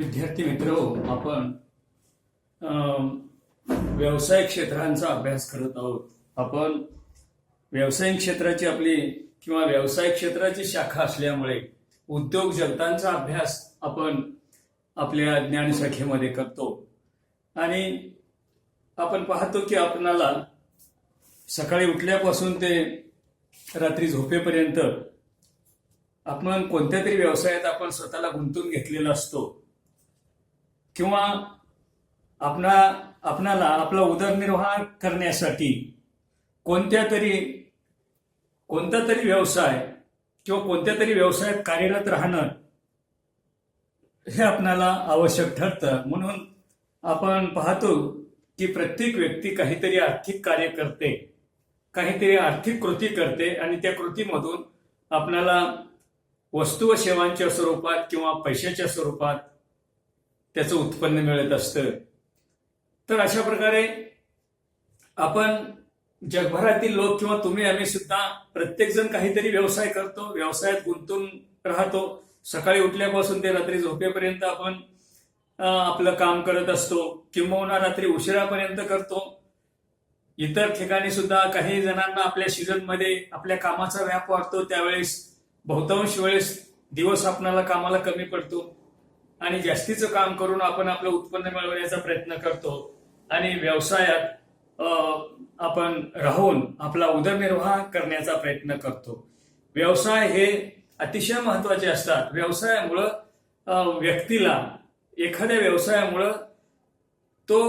विद्यार्थी मित्र आपण व्यवसाय क्षेत्रांचा अभ्यास करत आहोत. आपण व्यावसायिक क्षेत्राची आपली किंवा व्यवसाय क्षेत्राची शाखा असल्यामुळे उद्योग जगतांचा अभ्यास आपण आपल्या ज्ञानशाखेमध्ये करतो. आणि आपण पाहतो की आपणाला सकाळी उठल्यापासून ते रात्री झोपेपर्यंत आपण कोणत्या तरी व्यवसायात आपण स्वतःला गुंतून घेतलेला असतो. किंवा आपणा आपणाला आपला उदरनिर्वाह करण्यासाठी कोणत्या तरी कोणता तरी व्यवसाय किंवा कोणत्या तरी व्यवसायात कार्यरत राहणं हे आपणाला आवश्यक ठरतं. म्हणून आपण पाहतो की प्रत्येक व्यक्ती काहीतरी आर्थिक कार्य करते काहीतरी आर्थिक कृती करते आणि त्या कृतीमधून आपणाला वस्तू व सेवांच्या स्वरूपात किंवा पैशाच्या स्वरूपात त्याचं उत्पन्न मिळत असतं. तर अशा प्रकारे आपण जगभरातील लोक किंवा तुम्ही आम्ही सुद्धा प्रत्येकजण काहीतरी व्यवसाय करतो व्यवसायात गुंतून राहतो. सकाळी उठल्यापासून ते रात्री झोपेपर्यंत आपण आपलं काम करत असतो किंबहुना रात्री उशिरापर्यंत करतो. इतर ठिकाणी सुद्धा काही जणांना आपल्या सीझनमध्ये आपल्या कामाचा व्याप वाढतो. त्यावेळेस बहुतांश वेळेस दिवस आपणाला कामाला कमी पडतो. आणि जास्तीचं काम करून आपण आपलं उत्पन्न मिळवण्याचा प्रयत्न करतो. आणि व्यवसायात आपण राहून आपला उदरनिर्वाह करण्याचा प्रयत्न करतो. व्यवसाय हे अतिशय महत्त्वाचे असतात. व्यवसायामुळं व्यक्तीला एखाद्या व्यवसायामुळं तो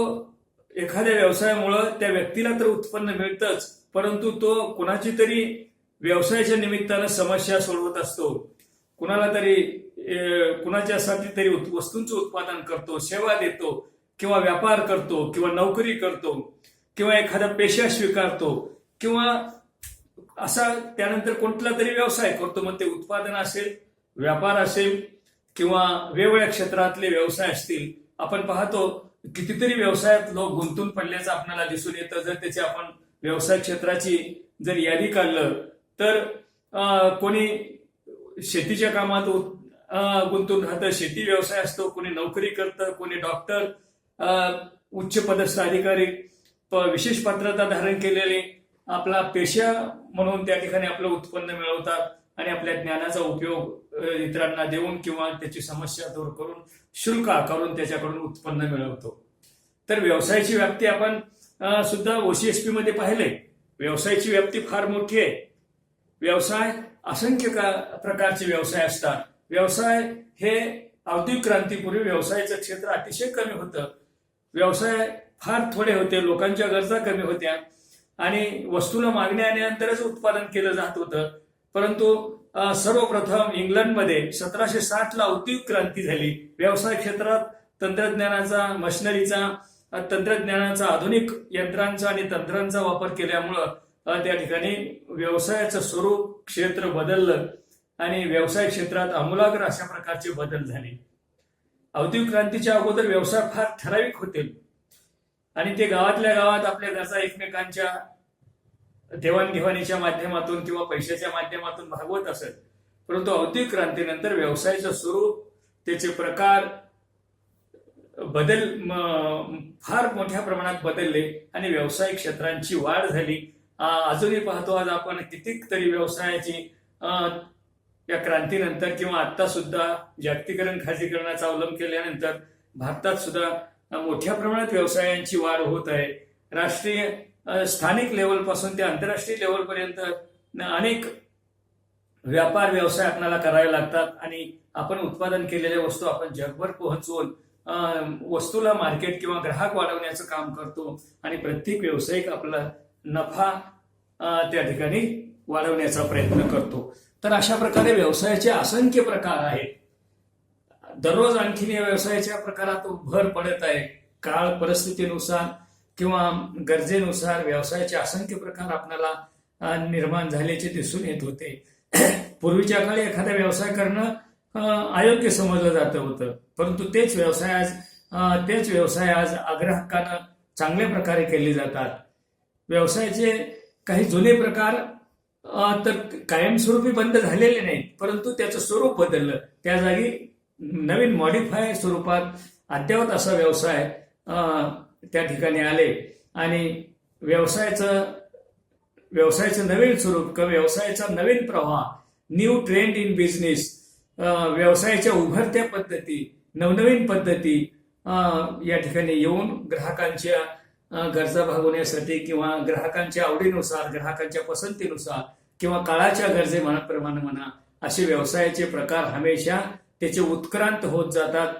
एखाद्या व्यवसायामुळं त्या व्यक्तीला तर उत्पन्न मिळतंच परंतु तो कुणाची तरी व्यवसायाच्या निमित्तानं समस्या सोडवत असतो. कुणाला तरी कुणाच्यासाठी तरी वस्तूंचं उत्पादन करतो सेवा देतो किंवा व्यापार करतो किंवा नोकरी करतो किंवा एखादा पेशा स्वीकारतो किंवा असा त्यानंतर कोणता तरी व्यवसाय करतो मग ते उत्पादन असेल व्यापार असेल किंवा वेगवेगळ्या क्षेत्रातले व्यवसाय असतील आपण पाहतो कितीतरी व्यवसायात लोक गुंतून पडल्याचं आपल्याला दिसून येतं. जर त्याची आपण व्यवसाय क्षेत्राची जर यादी काढलं तर कोणी शेतीच्या कामात गुंतून राहतं शेती व्यवसाय असतो कोणी नोकरी करतं कोणी डॉक्टर उच्च पदस्थ अधिकारी. विशेष पात्रता धारण केलेले आपला पेशा म्हणून त्या ठिकाणी आपलं उत्पन्न मिळवतात आणि आपल्या ज्ञानाचा उपयोग इतरांना देऊन किंवा त्याची समस्या दूर करून शुल्क आकारून त्याच्याकडून उत्पन्न मिळवतो. तर व्यवसायाची व्याप्ती आपण सुद्धा ओसीएसपी मध्ये पाहिले. व्यवसायाची व्याप्ती फार मोठी आहे. व्यवसाय असंख्य का- प्रकारचे व्यवसाय असतात. व्यवसाय हे औद्योगिक क्रांतीपूर्वी व्यवसायाचं क्षेत्र अतिशय कमी होतं. व्यवसाय फार थोडे होते लोकांच्या गरजा कमी होत्या आणि वस्तूला मागण्या आणल्यानंतरच उत्पादन केलं जात होतं. परंतु सर्वप्रथम इंग्लंडमध्ये सतराशे साठ ला औद्योगिक क्रांती झाली. व्यवसाय क्षेत्रात तंत्रज्ञानाचा मशिनरीचा तंत्रज्ञानाचा आधुनिक यंत्रांचा आणि तंत्रांचा वापर केल्यामुळं त्या ठिकाणी व्यवसायाचं स्वरूप क्षेत्र बदललं. आणि व्यवसाय क्षेत्रात आमूलाग्र अशा प्रकारचे बदल झाले. औद्योगिक क्रांतीच्या अगोदर व्यवसाय फार ठराविक होते. आणि ते गावातल्या गावात आपल्या गरजा एकमेकांच्या देवाणघेवाणीच्या माध्यमातून किंवा पैशाच्या माध्यमातून भागवत असत. परंतु औद्योगिक क्रांतीनंतर व्यवसायाचं स्वरूप त्याचे प्रकार बदल फार मोठ्या प्रमाणात बदलले आणि व्यवसाय क्षेत्रांची वाढ झाली. अजूनही पाहतो आज आपण कितीक तरी व्यवसायाची या क्रांतीनंतर किंवा आता सुद्धा जागतिकरण खाजगीकरणाचा अवलंब केल्यानंतर भारतात सुद्धा मोठ्या प्रमाणात व्यवसायांची वाढ होत आहे. राष्ट्रीय स्थानिक लेवलपासून ते आंतरराष्ट्रीय लेवलपर्यंत अनेक व्यापार व्यवसाय आपल्याला करावे लागतात आणि आपण उत्पादन केलेल्या वस्तू आपण जगभर पोहोचवून वस्तूला मार्केट किंवा ग्राहक वाढवण्याचं काम करतो आणि प्रत्येक व्यावसायिक आपला नफा त्या ठिकाणी वाढवण्याचा प्रयत्न करतो. तर अशा प्रकारे व्यवसायाचे असंख्य प्रकार आहेत. दररोज आणखीन या व्यवसायाच्या प्रकारात भर पडत आहे. काळ परिस्थितीनुसार किंवा गरजेनुसार व्यवसायाचे असंख्य प्रकार आपल्याला निर्माण झाल्याचे दिसून येत होते. पूर्वीच्या काळी एखादा व्यवसाय करणं अयोग्य समजलं जात होतं. परंतु तेच व्यवसाय आज तेच व्यवसाय आज आग्राहकानं चांगल्या प्रकारे केले जातात. व्यवसायाचे काही जुने प्रकार तर कायमस्वरूपी बंद झालेले नाही परंतु त्याचं स्वरूप बदललं. त्या जागी नवीन मॉडिफाय स्वरूपात अद्ययावत असा व्यवसाय त्या ठिकाणी आले. आणि व्यवसायाचं व्यवसायाचं नवीन स्वरूप किंवा व्यवसायाचा नवीन प्रवाह न्यू ट्रेंड इन बिझनेस व्यवसायाच्या उभरत्या पद्धती नवनवीन पद्धती या ठिकाणी येऊन ग्राहकांच्या गरजा भागवण्यासाठी किंवा ग्राहकांच्या आवडीनुसार ग्राहकांच्या पसंतीनुसार किंवा काळाच्या गरजेप्रमाणे म्हणा असे व्यवसायाचे प्रकार हमेशा त्याचे उत्क्रांत होत जातात.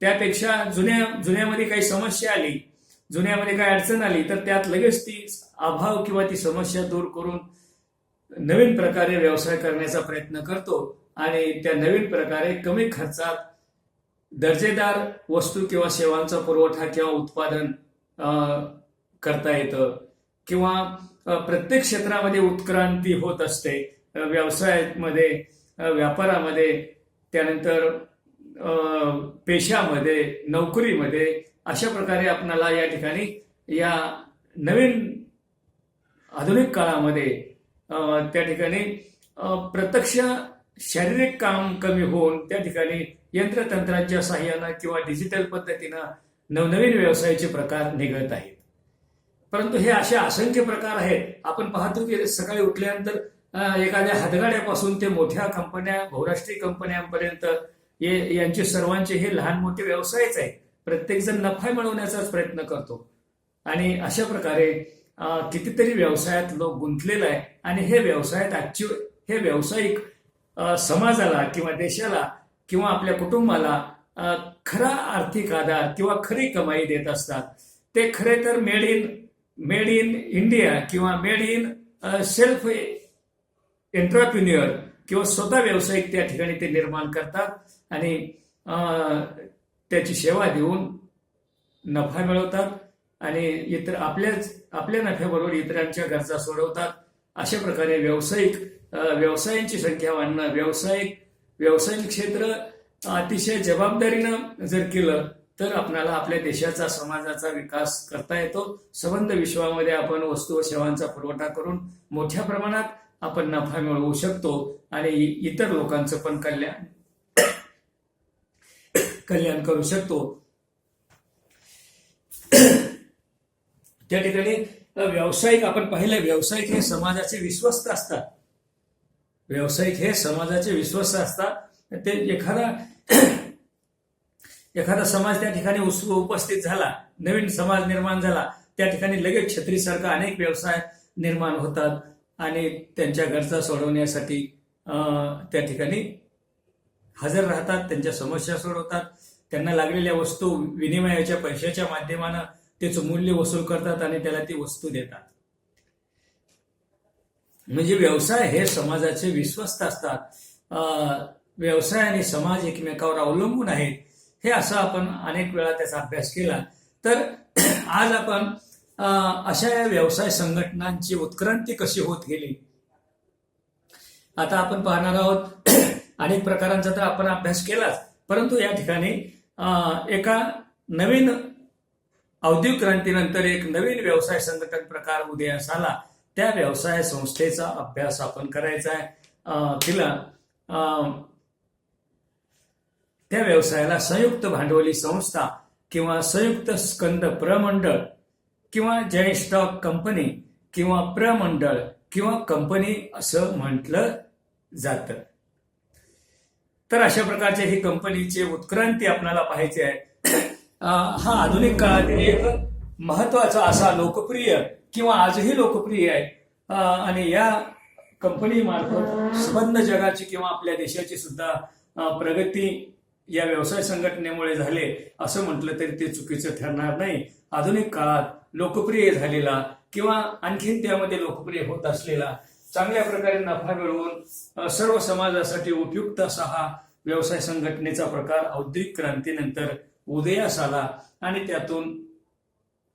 त्यापेक्षा जुन्या जुन्यामध्ये काही समस्या आली जुन्यामध्ये काही अडचण आली तर त्यात लगेच ती अभाव किंवा ती समस्या दूर करून नवीन प्रकारे व्यवसाय करण्याचा प्रयत्न करतो आणि त्या नवीन प्रकारे कमी खर्चात दर्जेदार वस्तू किंवा सेवांचा पुरवठा किंवा उत्पादन करता येतं. किंवा प्रत्येक क्षेत्रामध्ये उत्क्रांती होत असते. व्यवसायामध्ये व्यापारामध्ये त्यानंतर पेशामध्ये नोकरीमध्ये अशा प्रकारे आपणाला या ठिकाणी या नवीन आधुनिक काळामध्ये त्या ठिकाणी प्रत्यक्ष शारीरिक काम कमी होऊन त्या ठिकाणी यंत्रतंत्राच्या सहाय्यानं किंवा डिजिटल पद्धतीनं नवनवीन व्यवसायाचे प्रकार निघत आहेत. परंतु हे असे असंख्य प्रकार आहेत. आपण पाहतो की सकाळी उठल्यानंतर एखाद्या हातगाड्यापासून ते मोठ्या कंपन्या बहुराष्ट्रीय कंपन्यांपर्यंत यांचे सर्वांचे हे लहान मोठे व्यवसायच आहेत. प्रत्येकजण नफा मिळवण्याचाच प्रयत्न करतो. आणि अशा प्रकारे कितीतरी व्यवसायात लोक गुंतलेला आहे आणि हे व्यवसायात आजची हे व्यावसायिक समाजाला किंवा देशाला किंवा आपल्या कुटुंबाला खरा आर्थिक आधार किंवा खरी कमाई देत असतात. ते खरे तर made in made in India किंवा मेड इन सेल्फ एंटरप्रिन्युअर किंवा स्वतः व्यावसायिक त्या ठिकाणी ते निर्माण करतात आणि त्याची सेवा देऊन नफा मिळवतात आणि इतर आपल्याच आपल्या नफ्याबरोबर इतरांच्या गरजा सोडवतात. अशा प्रकारे व्यावसायिक व्यवसायांची संख्या वाढणं व्यावसायिक व्यावसायिक क्षेत्र अतिशय जबाबदारीनं जर केलं तर आपणाला आपल्या देशाचा समाजाचा विकास करता येतो. संबंध विश्वामध्ये आपण वस्तू व सेवांचा पुरवठा करून मोठ्या प्रमाणात आपण नफा मिळवू शकतो आणि इतर लोकांचं पण कल्याण कल्याण करू शकतो. त्या ठिकाणी व्यावसायिक आपण पाहिलं व्यावसायिक हे समाजाचे विश्वस्त असतात. व्यावसायिक हे समाजाचे विश्वस्त असतात. ते एखादा एखादा समाज त्या ठिकाणी उपस्थित झाला नवीन समाज निर्माण झाला त्या ठिकाणी लगेच छत्रीसारखा अनेक व्यवसाय निर्माण होतात आणि त्यांच्या गरजा सोडवण्यासाठी अं, त्या ठिकाणी हजर राहतात त्यांच्या समस्या सोडवतात त्यांना लागलेल्या वस्तू विनिमयाच्या पैशाच्या माध्यमानं त्याचं मूल्य वसूल करतात आणि त्याला ती वस्तू देतात. म्हणजे व्यवसाय हे समाजाचे विश्वस्त असतात. व्यवसाय आणि समाज एकमेकावर अवलंबून आहेत हे असं आपण अनेक वेळा त्याचा अभ्यास केला. तर आज आपण अशा या व्यवसाय संघटनांची उत्क्रांती कशी होत गेली? आता आपण पाहणार आहोत अनेक प्रकारांचा तर आपण अभ्यास केलाच परंतु या ठिकाणी अं, एका नवीन औद्योगिक क्रांतीनंतर एक नवीन व्यवसाय संघटन प्रकार उदयास आला. त्या व्यवसाय संस्थेचा अभ्यास आपण करायचा आहे. अं, तिला अं, त्या व्यवसायाला संयुक्त भांडवली संस्था किंवा संयुक्त स्कंद प्रमंडळ किंवा जय स्टॉक कंपनी किंवा प्रमंडळ किंवा कंपनी असं म्हटलं जातं. तर अशा प्रकारचे ही कंपनीची उत्क्रांती आपल्याला पाहायची आहे. हा आधुनिक काळातील एक महत्त्वाचा असा लोकप्रिय किंवा आजही लोकप्रिय आहे. आणि या कंपनी मार्फत संबंध जगाची किंवा आपल्या देशाची सुद्धा प्रगती या व्यवसाय संघटनेमुळे झाले असं म्हटलं तरी ते चुकीचं ठरणार नाही. आधुनिक काळात लोकप्रिय झालेला किंवा आणखीन त्यामध्ये लोकप्रिय होत असलेला चांगल्या प्रकारे नफा मिळवून सर्व समाजासाठी उपयुक्त असा हा व्यवसाय संघटनेचा प्रकार औद्योगिक क्रांतीनंतर उदयास आला आणि त्यातून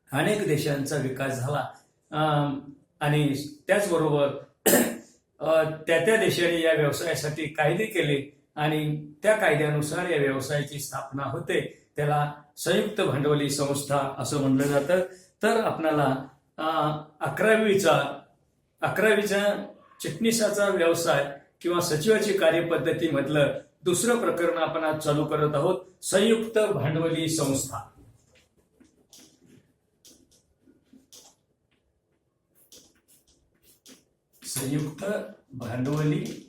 अनेक देशांचा विकास झाला. आणि त्याचबरोबर त्या त्या देशाने या व्यवसायासाठी कायदे केले. आणि त्या कायद्यानुसार या व्यवसायाची स्थापना होते. त्याला संयुक्त भांडवली संस्था असं म्हणलं जातं. तर आपणाला अकरावीचा अकरावीच्या चिटणीसाचा व्यवसाय किंवा सचिवाची कार्यपद्धती म्हटलं दुसरं प्रकरण आपण आज चालू करत आहोत. संयुक्त भांडवली संस्था. संयुक्त भांडवली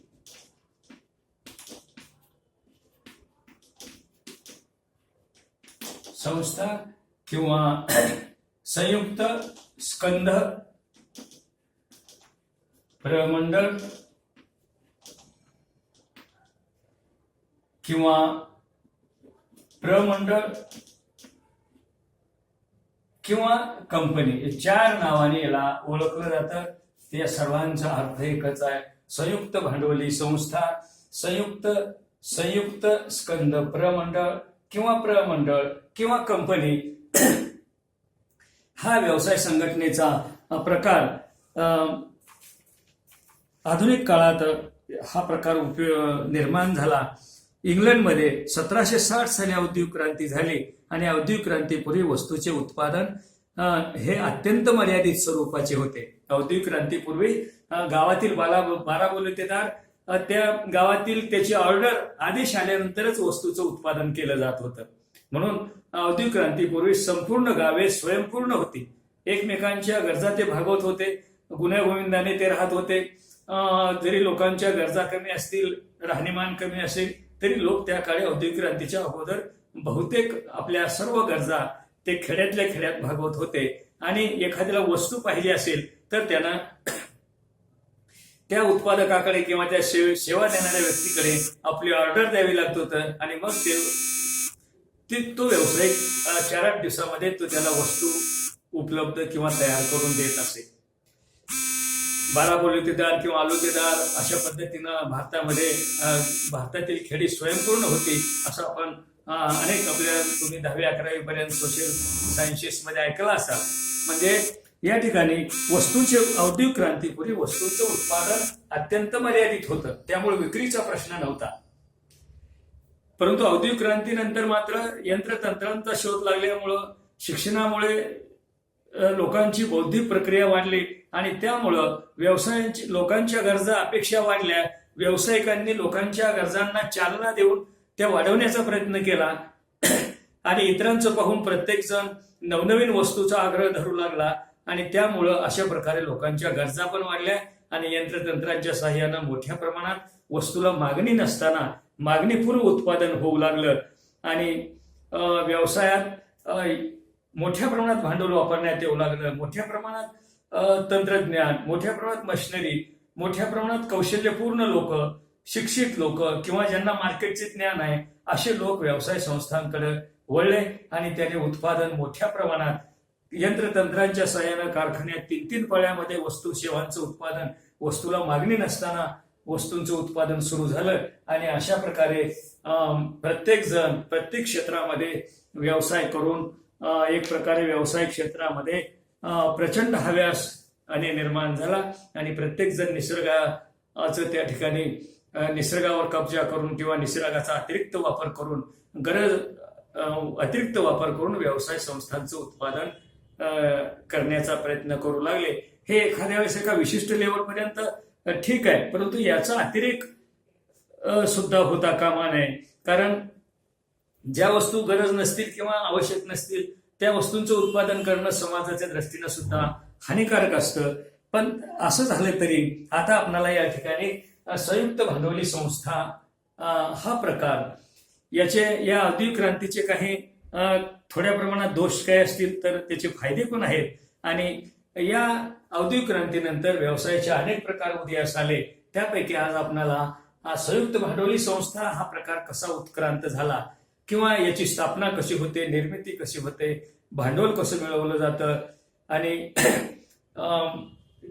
संस्था किंवा संयुक्त स्कंध प्रमंडळ किंवा प्रमंडळ किंवा कंपनी. हे चार नावाने याला ओळखलं जातं. त्या सर्वांचा अर्थ एकच आहे. संयुक्त भांडवली संस्था संयुक्त संयुक्त स्कंद प्रमंडळ किंवा प्रमंडळ किंवा कंपनी हा व्यवसाय संघटनेचा प्रकार आधुनिक काळात हा प्रकार उपयोग निर्माण झाला. इंग्लंडमध्ये सतराशे साठ साली औद्योगिक क्रांती झाली आणि औद्योगिक क्रांतीपूर्वी वस्तूचे उत्पादन हे अत्यंत मर्यादित स्वरूपाचे होते. औद्योगिक क्रांतीपूर्वी गावातील बाला बारा बोलतेदार त्या गावातील त्याची ऑर्डर आदेश आल्यानंतरच वस्तूचं उत्पादन केलं जात होतं. म्हणून औद्योगिक क्रांतीपूर्वी संपूर्ण गावे स्वयंपूर्ण होती. एकमेकांच्या गरजा ते भागवत होते. गुन्ह्यागोविंदाने ते राहत होते. जरी लोकांच्या गरजा कमी असतील राहणीमान कमी असेल तरी लोक त्या काळी औद्योगिक क्रांतीच्या अगोदर बहुतेक आपल्या सर्व गरजा ते खेड्यातल्या खेड्यात भागवत होते. आणि एखाद्याला वस्तू पाहिजे असेल तर त्यांना त्या उत्पादकाकडे किंवा त्या सेवा देणाऱ्या व्यक्तीकडे आपली ऑर्डर द्यावी लागत होतं. आणि मग ते ते तो व्यावसायिक चार आठ दिवसामध्ये तो त्याला वस्तू उपलब्ध किंवा तयार करून देत असे. बारा बोलतेदार किंवा आलोतेदार अशा पद्धतीनं भारतामध्ये भारतातील खेडी स्वयंपूर्ण होती असं आपण अनेक आपल्या तुम्ही दहावी अकरावी पर्यंत सोशल सायन्सेस मध्ये ऐकलं असाल. म्हणजे या ठिकाणी वस्तूंचे औद्योगिक क्रांतीपूर्वी वस्तूंचं उत्पादन अत्यंत मर्यादित होतं. त्यामुळे विक्रीचा प्रश्न नव्हता. परंतु औद्योगिक क्रांतीनंतर मात्र यंत्रतंत्रांचा शोध लागल्यामुळं शिक्षणामुळे लोकांची बौद्धिक प्रक्रिया वाढली आणि त्यामुळं व्यवसायांची लोकांच्या गरजा अपेक्षा वाढल्या. व्यावसायिकांनी लोकांच्या गरजांना चालना देऊन त्या वाढवण्याचा प्रयत्न केला. आणि इतरांचं पाहून प्रत्येकजण नवनवीन वस्तूचा आग्रह धरू लागला. आणि त्यामुळं अशा प्रकारे लोकांच्या गरजा पण वाढल्या आणि यंत्रतंत्रांच्या सहाय्यानं मोठ्या प्रमाणात वस्तूला मागणी नसताना मागणीपूर्व उत्पादन होऊ लागलं. आणि व्यवसायात मोठ्या प्रमाणात भांडवल वापरण्यात येऊ लागलं. मोठ्या प्रमाणात तंत्रज्ञान मोठ्या प्रमाणात मशिनरी मोठ्या प्रमाणात कौशल्यपूर्ण लोक शिक्षित लोक किंवा ज्यांना मार्केटचे ज्ञान आहे असे लोक व्यवसाय संस्थांकडे वळले आणि त्याने उत्पादन मोठ्या प्रमाणात यंत्रतंत्रांच्या सहाय्यानं कारखान्यात तीन तीन पळ्यामध्ये वस्तू सेवांचं उत्पादन वस्तूला मागणी नसताना वस्तूंचं उत्पादन सुरू झालं आणि अशा प्रकारे प्रत्येक जण प्रत्येक क्षेत्रामध्ये व्यवसाय करून एक प्रकारे व्यवसाय क्षेत्रामध्ये प्रचंड हव्यास आणि निर्माण झाला आणि प्रत्येक जण निसर्गाचं त्या ठिकाणी निसर्गावर कब्जा करून किंवा निसर्गाचा अतिरिक्त वापर करून गरज अतिरिक्त वापर करून व्यवसाय संस्थांचं उत्पादन करण्याचा प्रयत्न करू लागले. हे एखाद्या वेळेस एका विशिष्ट लेवलपर्यंत ठीक आहे परंतु याचा अतिरेक सुद्धा होता कामा नये. कारण ज्या वस्तू गरज नसतील किंवा आवश्यक नसतील त्या वस्तूंचं उत्पादन करणं समाजाच्या दृष्टीनं सुद्धा हानिकारक असतं. पण असं झालं तरी आता आपणाला या ठिकाणी संयुक्त भांडवली संस्था हा प्रकार याचे या औद्योगिक क्रांतीचे काही थोड्या प्रमाणात दोष काय असतील तर त्याचे फायदे पण आहेत. आणि या औद्योगिक क्रांतीनंतर व्यवसायाचे अनेक प्रकार उदयास आले. त्यापैकी आज आपणाला संयुक्त भांडवली संस्था हा प्रकार कसा उत्क्रांत झाला किंवा याची स्थापना कशी होते निर्मिती कशी होते भांडवल कसं मिळवलं जातं आणि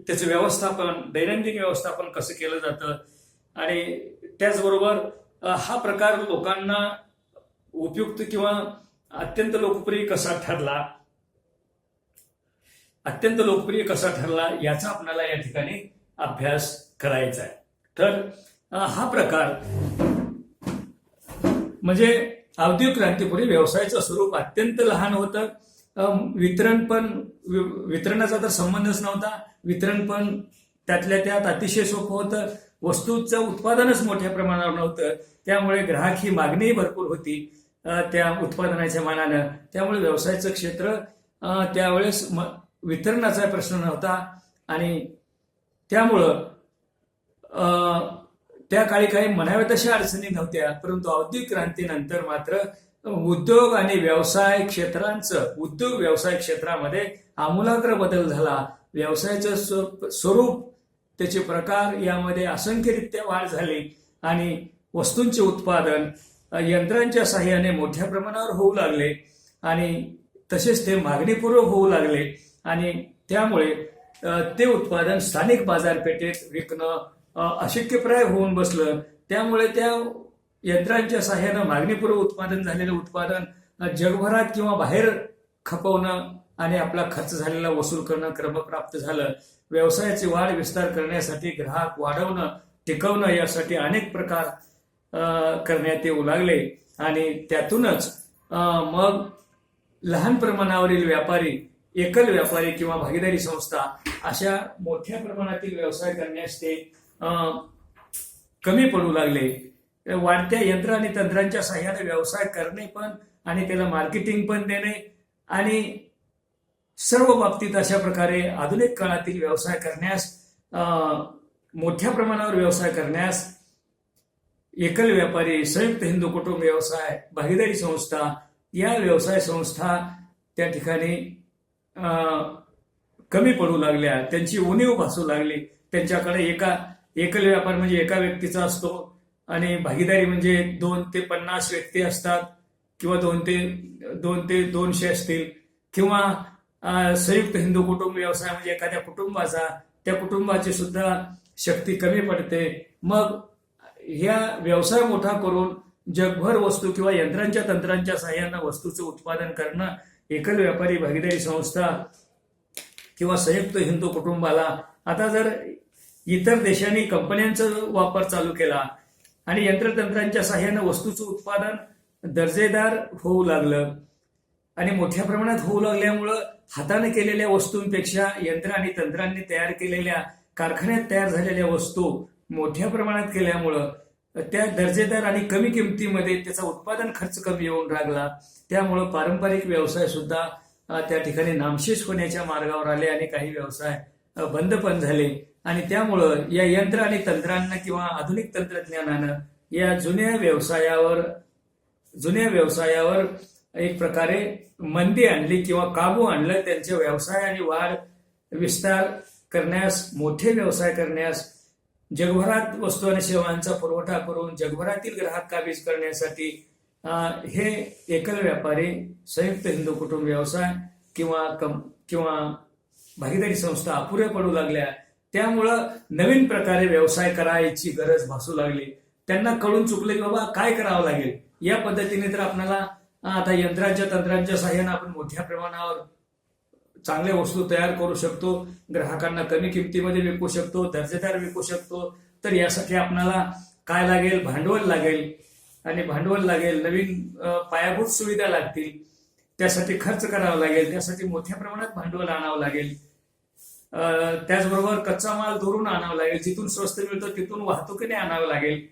त्याचं व्यवस्थापन दैनंदिन व्यवस्थापन कसं केलं जातं आणि त्याचबरोबर हा प्रकार लोकांना उपयुक्त किंवा अत्यंत लोकप्रिय कसा ठरला? अत्यंत लोकप्रिय कसा ठरला याचा आपल्याला या ठिकाणी अभ्यास करायचा आहे. तर हा प्रकार म्हणजे औद्योगिक क्रांतीपूर्वी व्यवसायाचं स्वरूप अत्यंत लहान होतं. वितरण पण वितरणाचा तर संबंधच नव्हता. वितरण पण त्यातल्या त्यात अतिशय सोपं होतं. वस्तूचं उत्पादनच मोठ्या प्रमाणावर नव्हतं. त्यामुळे ग्राहक ही मागणीही भरपूर होती. त्या उत्पादनाच्या मानानं. त्यामुळे व्यवसायाचं क्षेत्र त्यावेळेस म- वितरणाचा प्रश्न नव्हता. आणि त्यामुळं त्या काळी काही म्हणाव्या तशा अडचणी नव्हत्या. परंतु औद्योगिक क्रांतीनंतर मात्र उद्योग आणि व्यवसाय क्षेत्रांचं उद्योग व्यवसाय क्षेत्रामध्ये आमूलाग्र बदल झाला. व्यवसायाचं स्व- स्वरूप त्याचे प्रकार यामध्ये असंख्यरित्या वाढ झाली. आणि वस्तूंचे उत्पादन यंत्रांच्या साहाय्याने मोठ्या प्रमाणावर होऊ लागले आणि तसेच ते मागणीपूर्वक होऊ लागले आणि त्यामुळे ते उत्पादन स्थानिक बाजारपेठेत विकणं अशक्यप्राय होऊन बसलं. त्यामुळे त्या यंत्रांच्या साहाय्यानं मागणीपूर्व उत्पादन झालेलं उत्पादन जगभरात किंवा बाहेर खपवणं आणि आपला खर्च झालेला वसूल करणं क्रमप्राप्त झालं. व्यवसायाची वाढ विस्तार करण्यासाठी ग्राहक वाढवणं टिकवणं यासाठी अनेक प्रकार करण्यात येऊ लागले. आणि त्यातूनच मग लहान प्रमाणावरील व्यापारी एकल व्यापारी किंवा भागीदारी संस्था अशा मोठ्या प्रमाणातील व्यवसाय करण्यास ते कमी पडू लागले. वाढत्या यंत्र आणि तंत्रांच्या सहाय्याने व्यवसाय करणे पण आणि त्याला मार्केटिंग पण देणे आणि सर्व बाबतीत अशा प्रकारे आधुनिक काळातील व्यवसाय करण्यास मोठ्या प्रमाणावर व्यवसाय करण्यास एकल व्यापारी संयुक्त हिंदू कुटुंब व्यवसाय भागीदारी संस्था या व्यवसाय संस्था त्या ठिकाणी कमी पडू लागल्या. त्यांची उणीव भासू लागली. त्यांच्याकडे एका एकल व्यापार म्हणजे एका व्यक्तीचा असतो आणि भागीदारी म्हणजे दोन ते पन्नास व्यक्ती असतात किंवा दोन ते दोन ते दोनशे असतील किंवा संयुक्त हिंदू कुटुंब व्यवसाय म्हणजे एखाद्या कुटुंबाचा त्या कुटुंबाची सुद्धा शक्ती कमी पडते. मग ह्या व्यवसाय मोठा करून जगभर वस्तू किंवा यंत्रांच्या तंत्रांच्या सहाय्यानं वस्तूचं उत्पादन करणं एकल व्यापारी भागीदारी संस्था किंवा संयुक्त हिंदू कुटुंबाला आता जर इतर देशांनी कंपन्यांचा वापर चालू केला आणि यंत्रतंत्रांच्या सहाय्यानं वस्तूचं उत्पादन दर्जेदार होऊ लागलं आणि मोठ्या प्रमाणात होऊ लागल्यामुळं हाताने केलेल्या वस्तूंपेक्षा यंत्र आणि तंत्रांनी तयार केलेल्या कारखान्यात तयार झालेल्या वस्तू मोठ्या प्रमाणात केल्यामुळं त्या दर्जेदार आणि कमी किमतीमध्ये त्याचा उत्पादन खर्च कमी येऊन लागला. त्यामुळं पारंपरिक व्यवसाय सुद्धा त्या ठिकाणी नामशेष होण्याच्या मार्गावर आले आणि काही व्यवसाय बंद पण झाले. आणि त्यामुळं या यंत्र आणि तंत्रांना किंवा आधुनिक तंत्रज्ञानानं या जुन्या व्यवसायावर जुन्या व्यवसायावर एक प्रकारे मंदी आणली किंवा काबू आणलं. त्यांचे व्यवसाय आणि वाढ विस्तार करण्यास मोठे व्यवसाय करण्यास जगभरात वस्तू आणि सेवांचा पुरवठा करून जगभरातील ग्राहक काबीज करण्यासाठी हे एकल व्यापारी संयुक्त हिंदू कुटुंब व्यवसाय किंवा कम किंवा भागीदारी संस्था अपुऱ्या पडू लागल्या. त्यामुळं नवीन प्रकारे व्यवसाय करायची गरज भासू लागली. त्यांना कळून चुकले की बाबा काय करावं लागेल? या पद्धतीने तर आपल्याला आता यंत्राच्या तंत्रांच्या सहाय्यानं आपण मोठ्या प्रमाणावर चांगल्या वस्तू तयार करू शकतो ग्राहकांना कमी किमतीमध्ये विकू शकतो दर्जेदार विकू शकतो. तर यासाठी आपणाला काय लागेल? भांडवल लागेल. आणि भांडवल लागेल नवीन पायाभूत सुविधा लागतील. त्यासाठी खर्च करावा लागेल. त्यासाठी मोठ्या प्रमाणात भांडवल आणावं लागेल. त्याचबरोबर कच्चा माल दुरून आणावा लागेल. जिथून स्वस्त मिळतो तिथून वाहतुकीने आणावं लागेल.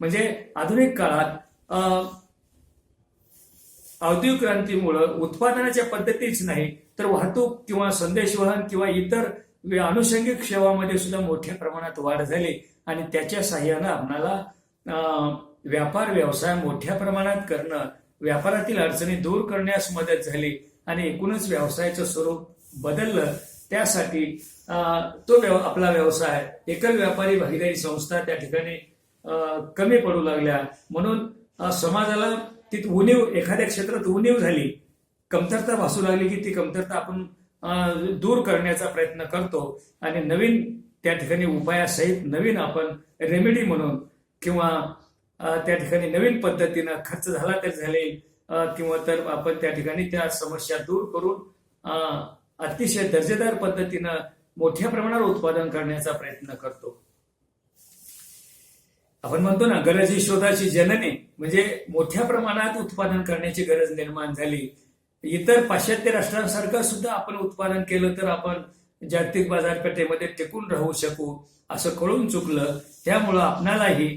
म्हणजे आधुनिक काळात औद्योगिक क्रांतीमुळं उत्पादनाच्या पद्धतीच नाही तर वाहतूक किंवा संदेशवहन किंवा इतर अनुषंगिक सेवामध्ये सुद्धा मोठ्या प्रमाणात वाढ झाली. आणि त्याच्या साह्यानं आपणाला व्यापार व्यवसाय मोठ्या प्रमाणात करणं व्यापारातील अडचणी दूर करण्यास मदत झाली आणि एकूणच व्यवसायाचं स्वरूप बदललं त्यासाठी तो व्यव आपला व्यवसाय एकल व्यापारी भागीदारी संस्था त्या ठिकाणी कमी पडू लागल्या. म्हणून समाजाला तिथं उणीव एखाद्या क्षेत्रात उणीव झाली. कमतरता भासू लागली की ती कमतरता आपण दूर करण्याचा प्रयत्न करतो. आणि नवीन त्या ठिकाणी उपायासहित नवीन आपण रेमेडी म्हणून किंवा त्या ठिकाणी नवीन पद्धतीनं खर्च झाला तर झाले किंवा तर आपण त्या ठिकाणी त्या समस्या दूर करून अं, अतिशय दर्जेदार पद्धतीनं मोठ्या प्रमाणावर उत्पादन करण्याचा प्रयत्न करतो. आपण म्हणतो ना गरज ही शोधाची जननी म्हणजे मोठ्या प्रमाणात उत्पादन करण्याची गरज निर्माण झाली इतर पाश्चात्य राष्ट्रांसारखं सुद्धा आपण उत्पादन केलं तर आपण जागतिक बाजारपेठेमध्ये टिकून राहू शकू असं कळून चुकलं. त्यामुळं आपणालाही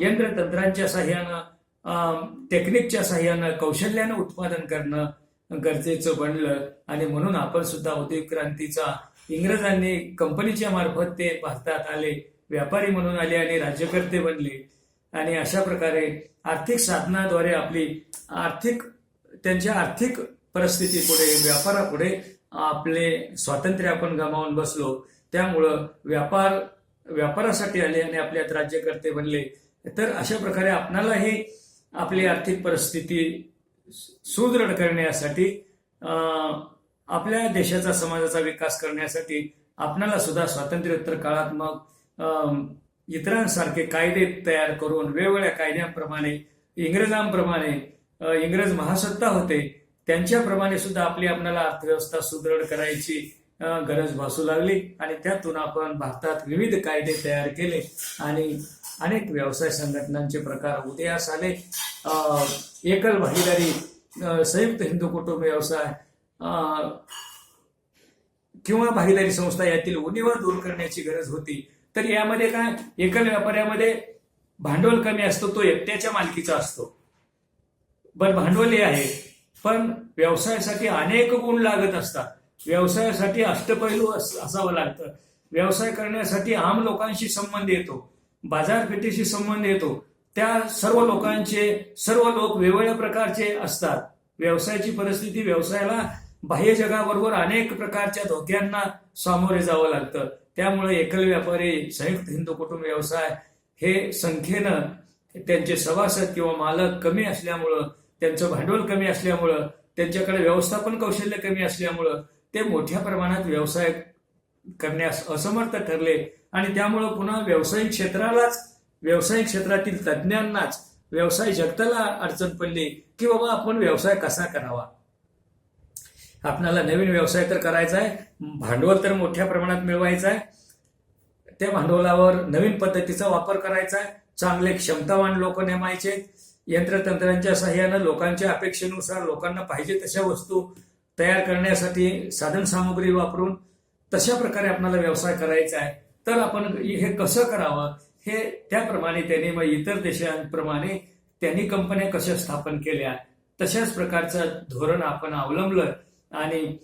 यंत्रतंत्रांच्या साह्यानं टेक्निकच्या साह्यानं कौशल्यानं उत्पादन करणं गरजेचं बनलं. आणि म्हणून आपण सुद्धा औद्योगिक क्रांतीचा इंग्रजांनी कंपनीच्या मार्फत ते भारतात आले व्यापारी म्हणून आले आणि राज्यकर्ते बनले. आणि अशा प्रकारे आर्थिक साधनाद्वारे आपली आर्थिक त्यांच्या आर्थिक परिस्थितीपुढे व्यापारापुढे आपले स्वातंत्र्य आपण गमावून बसलो त्यामुळं व्यापार व्यापारासाठी आले आणि आपल्यात राज्यकर्ते बनले तर अशा प्रकारे आपणालाही आपली आर्थिक परिस्थिती सुदृढ करण्यासाठी आपल्या देशाचा समाजाचा विकास करण्यासाठी आपणाला सुद्धा स्वातंत्र्योत्तर काळात मग इतरांसारखे कायदे तयार करून वेगवेगळ्या कायद्यांप्रमाणे इंग्रजांप्रमाणे इंग्रज महासत्ता होते त्यांच्याप्रमाणे सुद्धा आपली आपल्याला अर्थव्यवस्था सुदृढ करायची गरज भासू लागली आणि त्यातून आपण भारतात विविध कायदे तयार केले आणि अनेक व्यवसाय संघटनांचे प्रकार उदयास आले. एकल भागीदारी संयुक्त हिंदू कुटुंब व्यवसाय किंवा भागीदारी संस्था यातील उणीवा दूर करण्याची गरज होती. तर यामध्ये काय? एकल व्यापाऱ्यामध्ये भांडवल कमी असतो तो एकट्याच्या मालकीचा असतो. बर भांडवली आहे. पण व्यवसायासाठी अनेक गुण लागत असतात. व्यवसायासाठी अष्टपैलू अस- असावं लागतं. व्यवसाय करण्यासाठी आम लोकांशी संबंध येतो. बाजारपेठेशी संबंध येतो. त्या सर्व लोकांचे सर्व लोक वेगवेगळ्या प्रकारचे असतात. व्यवसायाची परिस्थिती व्यवसायाला बाह्य जगाबरोबर अनेक प्रकारच्या धोक्यांना सामोरे जावं लागतं. त्यामुळे एकल व्यापारी संयुक्त हिंदू कुटुंब व्यवसाय हे संख्येनं त्यांचे सभासद किंवा मालक कमी असल्यामुळं त्यांचं भांडवल कमी असल्यामुळं त्यांच्याकडे व्यवस्थापन कौशल्य कमी असल्यामुळं ते मोठ्या प्रमाणात व्यवसाय करण्यास असमर्थ ठरले आणि त्यामुळं पुन्हा व्यावसायिक क्षेत्रालाच व्यावसायिक क्षेत्रातील तज्ज्ञांनाच व्यवसाय जगताला अडचण पडली की बाबा आपण व्यवसाय कसा करावा? आपल्याला नवीन व्यवसाय तर करायचा आहे भांडवल तर मोठ्या प्रमाणात मिळवायचं आहे त्या भांडवलावर नवीन पद्धतीचा वापर करायचा आहे चांगले क्षमतावान लोक नेमायचे यंत्रतंत्रांच्या सहाय्यानं लोकांच्या अपेक्षेनुसार लोकांना पाहिजे तशा वस्तू तयार करण्यासाठी साधनसामुग्री वापरून तशा प्रकारे आपल्याला व्यवसाय करायचा आहे. तर आपण हे कसं करावं? हे त्याप्रमाणे त्यांनी मग इतर देशांप्रमाणे त्यांनी कंपन्या कशा स्थापन केल्या? तशाच प्रकारचं धोरण आपण अवलंबलं आणि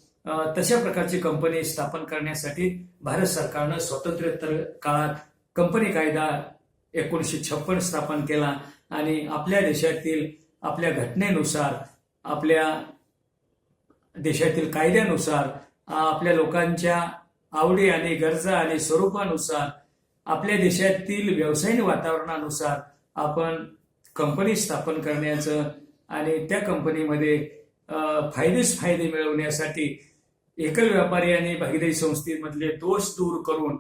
तशा प्रकारची कंपनी स्थापन करण्यासाठी भारत सरकारनं स्वातंत्र्योत्तर काळात कंपनी कायदा एकोणीसशे छप्पन स्थापन केला. आणि आपल्या देशातील आपल्या घटनेनुसार आपल्या देशातील कायद्यानुसार आपल्या लोकांच्या आवडी आणि गरजा आणि स्वरूपानुसार आपल्या देशातील व्यावसायिक वातावरणानुसार आपण कंपनी स्थापन करण्याचं आणि त्या कंपनीमध्ये फायदेच फायदे मिळवण्यासाठी एकल व्यापारी आणि भागीदारी संस्थेमधले दोष दूर करून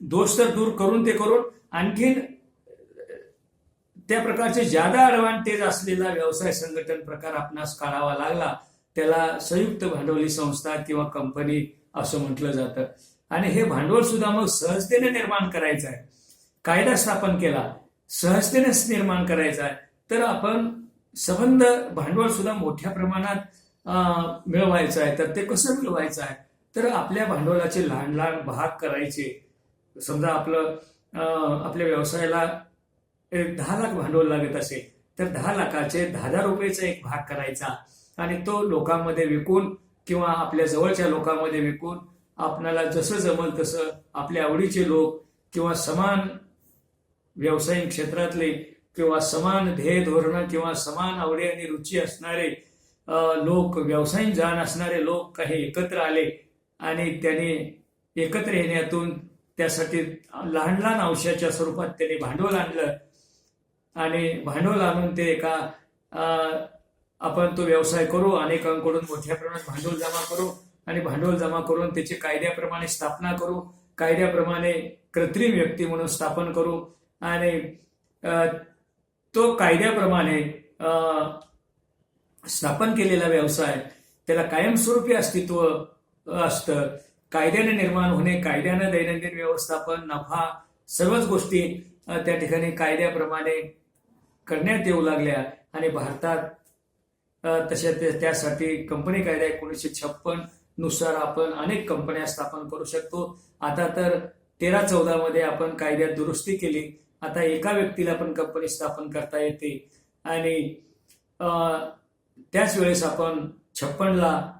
दोष तर दूर करून ते करून आणखीन त्या प्रकारचे ज्यादा ॲडव्हान्टेज असलेला व्यवसाय संघटन प्रकार आपणास काढावा लागला त्याला संयुक्त भांडवली संस्था किंवा कंपनी असं म्हटलं जातं. आणि हे भांडवल सुद्धा मग सहजतेने निर्माण करायचं आहे. कायदा स्थापन केला सहजतेनेच निर्माण करायचा आहे. तर आपण संबंध भांडवल सुद्धा मोठ्या प्रमाणात मिळवायचं आहे. तर ते कसं मिळवायचं आहे? तर आपल्या भांडवलाचे लहान लहान भाग करायचे. समजा आपलं आपल्या व्यवसायाला दहा लाख भांडवल लागत असेल तर दहा लाखाचे दहा हजार रुपयेचा एक भाग करायचा. आणि तो लोकांमध्ये विकून किंवा आपल्या जवळच्या लोकांमध्ये विकून आपणाला जसं जमल तसं आपल्या आवडीचे लोक किंवा समान व्यावसायिक क्षेत्रातले किंवा समान ध्येय धोरणं किंवा समान आवडी आणि रुची असणारे लोक व्यावसायिक जाण असणारे लोक काही एकत्र आले आणि त्याने एकत्र येण्यातून त्यासाठी लहान लहान अंशाच्या स्वरूपात त्यांनी भांडवल आणलं आणि भांडवल आणून ते एका आपण तो व्यवसाय करू अनेकांकडून मोठ्या प्रमाणात भांडवल जमा करू आणि भांडवल जमा करून त्याची कायद्याप्रमाणे स्थापना करू कायद्याप्रमाणे कृत्रिम व्यक्ती म्हणून स्थापन करू आणि तो कायद्याप्रमाणे स्थापन केलेला व्यवसाय त्याला कायमस्वरूपी अस्तित्व असतं. कायद्याने निर्माण होणे कायद्यानं दैनंदिन व्यवस्थापन नफा सर्वच गोष्टी त्या ठिकाणी कायद्याप्रमाणे करण्यात येऊ लागल्या आणि भारतात तशा ते- त्यासाठी कंपनी कायदा एकोणीसशे छप्पननुसार आपण अनेक कंपन्या स्थापन करू शकतो. आता तर तेरा चौदा मध्ये आपण कायद्यात दुरुस्ती केली. आता एका व्यक्तीला पण कंपनी स्थापन करता येते. आणि त्याच वेळेस आपण छप्पनला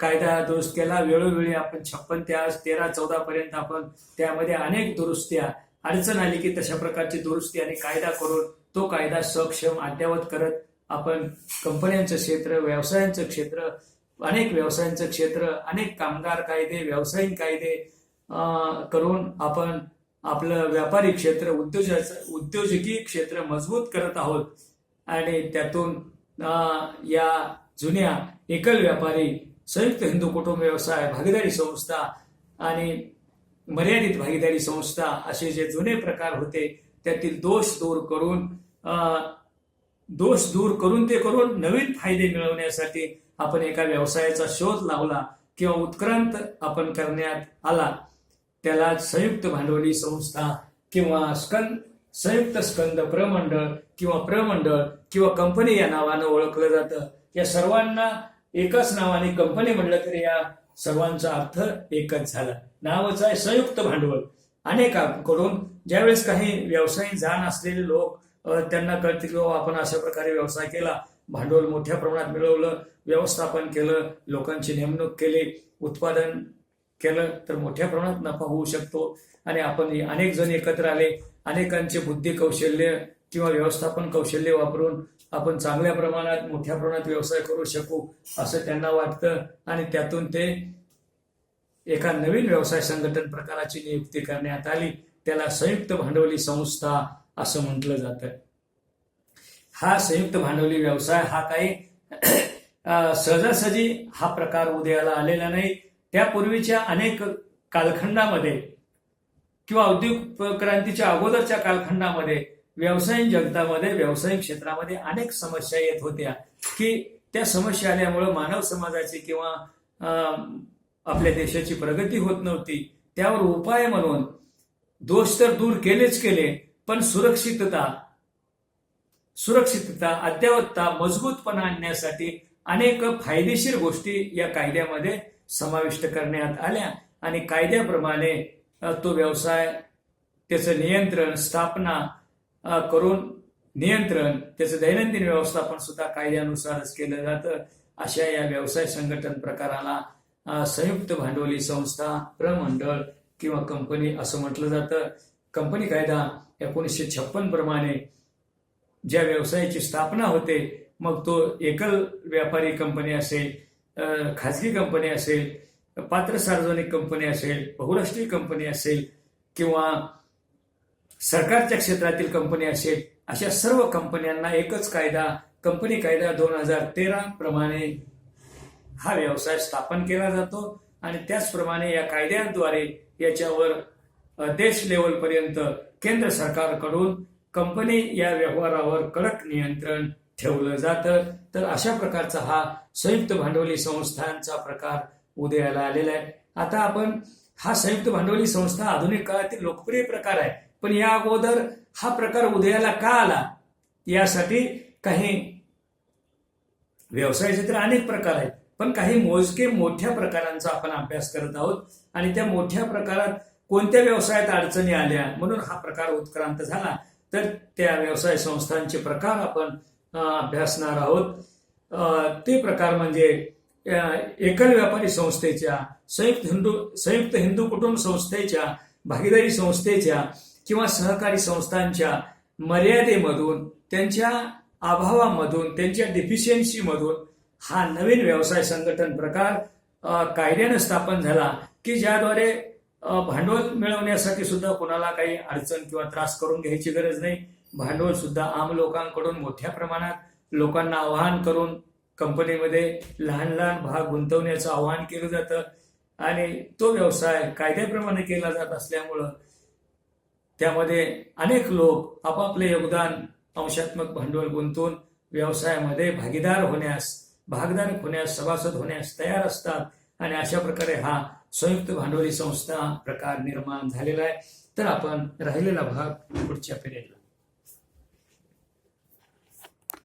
कायदा दुरुस्त केला. वेळोवेळी आपण छप्पन त्या तेरा चौदा पर्यंत आपण त्यामध्ये अनेक दुरुस्त्या अडचण आली की तशा प्रकारची दुरुस्ती आणि कायदा करून तो कायदा सक्षम अद्यावत करत आपण कंपन्यांचं क्षेत्र व्यवसायांचं क्षेत्र अनेक व्यवसायांचं क्षेत्र अनेक कामगार कायदे व्यावसायिक कायदे करून आपण आपलं व्यापारी क्षेत्र उद्योजक उद्योजकी क्षेत्र मजबूत करत आहोत. आणि त्यातून या जुन्या एकल व्यापारी संयुक्त हिंदू कुटुंब व्यवसाय भागीदारी संस्था आणि मर्यादित भागीदारी संस्था असे जे जुने प्रकार होते त्यातील दोष दूर करून दोष दूर करून ते करून नवीन फायदे मिळवण्यासाठी आपण एका व्यवसायाचा शोध लावला किंवा उत्क्रांत आपण करण्यात आला. त्याला संयुक्त भांडवली संस्था किंवा स्कंद संयुक्त स्कंद प्रमंडळ किंवा प्रमंडळ किंवा कंपनी या नावानं ओळखलं जातं. या सर्वांना एकाच नावाने कंपनी म्हणलं तरी या सर्वांचा अर्थ एकच झाला. नावच आहे संयुक्त भांडवल. अनेकांकडून ज्यावेळेस काही व्यवसाय जाण असलेले लोक त्यांना कळते की बाबा आपण अशा प्रकारे व्यवसाय केला. भांडवल मोठ्या प्रमाणात मिळवलं व्यवस्थापन केलं लोकांची नेमणूक केली उत्पादन केलं तर मोठ्या प्रमाणात नफा होऊ शकतो. आणि आपण अनेक जण एकत्र आले अनेकांचे बुद्धी कौशल्य किंवा व्यवस्थापन कौशल्य वापरून आपण चांगल्या प्रमाणात मोठ्या प्रमाणात व्यवसाय करू शकू असं त्यांना वाटतं. आणि त्यातून ते एका नवीन व्यवसाय संघटन प्रकाराची नियुक्ती करण्यात आली. त्याला संयुक्त भांडवली संस्था असं म्हटलं जातं. हा संयुक्त भांडवली व्यवसाय हा काही सहजासहजी हा प्रकार उदयाला आलेला नाही. त्यापूर्वीच्या अनेक कालखंडामध्ये किंवा औद्योगिक क्रांतीच्या अगोदरच्या कालखंडामध्ये व्यावसायिक जगतामध्ये व्यावसायिक क्षेत्रामध्ये अनेक समस्या येत होत्या. की त्या समस्या आल्यामुळं मानव समाजाची किंवा अं, आपल्या देशाची प्रगती होत नव्हती. त्यावर उपाय म्हणून दोष तर दूर केलेच केले पण सुरक्षितता सुरक्षितता अद्यावतता मजबूतपणा आणण्यासाठी अनेक फायदेशीर गोष्टी या कायद्यामध्ये समाविष्ट करण्यात आल्या आणि कायद्याप्रमाणे तो व्यवसाय त्याचं नियंत्रण स्थापना करून नियंत्रण त्याचं दैनंदिन व्यवस्थापन सुद्धा कायद्यानुसारच केलं जातं. अशा या व्यवसाय संघटन प्रकाराला संयुक्त भांडवली संस्था प्रमंडळ किंवा कंपनी असं म्हटलं जातं. कंपनी कायदा एकोणीसशे छप्पन प्रमाणे ज्या व्यवसायाची स्थापना होते मग तो एकल व्यापारी कंपनी असेल खाजगी कंपनी असेल पात्र सार्वजनिक कंपनी असेल बहुराष्ट्रीय कंपनी असेल किंवा सरकारच्या क्षेत्रातील कंपनी असेल अशा सर्व कंपन्यांना एकच कायदा कंपनी कायदा दोन हजार तेरा प्रमाणे हा व्यवसाय स्थापन केला जातो आणि त्याचप्रमाणे या कायद्याद्वारे याच्यावर देश लेवलपर्यंत केंद्र सरकारकडून कंपनी या व्यवहारावर कडक नियंत्रण ठेवलं जातं. तर अशा प्रकारचा हा संयुक्त भांडवली संस्थांचा प्रकार उदयाला आलेला आहे. आता आपण हा संयुक्त भांडवली संस्था आधुनिक काळातील लोकप्रिय प्रकार आहे. पण या अगोदर हा प्रकार उदयाला का आला? यासाठी काही व्यवसायाचे तर अनेक प्रकार आहेत. पण काही मोजके मोठ्या प्रकारांचा आपण अभ्यास करत आहोत. आणि त्या मोठ्या प्रकारात कोणत्या व्यवसायात अडचणी आल्या म्हणून हा प्रकार उत्क्रांत झाला तर त्या व्यवसाय संस्थांचे प्रकार आपण अभ्यासणार आहोत. ते प्रकार म्हणजे एकल व्यापारी संस्थेच्या संयुक्त हिंदू संयुक्त हिंदू कुटुंब संस्थेच्या भागीदारी संस्थेच्या किंवा सहकारी संस्थांच्या मर्यादेमधून त्यांच्या अभावामधून त्यांच्या डिफिशियन्सीमधून हा नवीन व्यवसाय संघटन प्रकार कायद्यानं स्थापन झाला की ज्याद्वारे भांडवल मिळवण्यासाठी सुद्धा कोणाला काही अडचण किंवा त्रास करून घ्यायची गरज नाही. भांडवल सुद्धा आम लोकांकडून मोठ्या प्रमाणात लोकांना आवाहन करून कंपनीमध्ये लहान लहान भाग गुंतवण्याचं आवाहन केलं जातं आणि तो व्यवसाय कायद्याप्रमाणे केला जात असल्यामुळं त्यामध्ये अनेक लोक आपापले योगदान अंशात्मक भांडवल गुंतवून व्यवसायामध्ये भागीदार होण्यास भागदान होण्यास सभासद होण्यास तयार असतात. आणि अशा प्रकारे हा संयुक्त भांडवली संस्था प्रकार निर्माण झालेला आहे. तर आपण राहिलेला भाग पुढच्या पिढीला.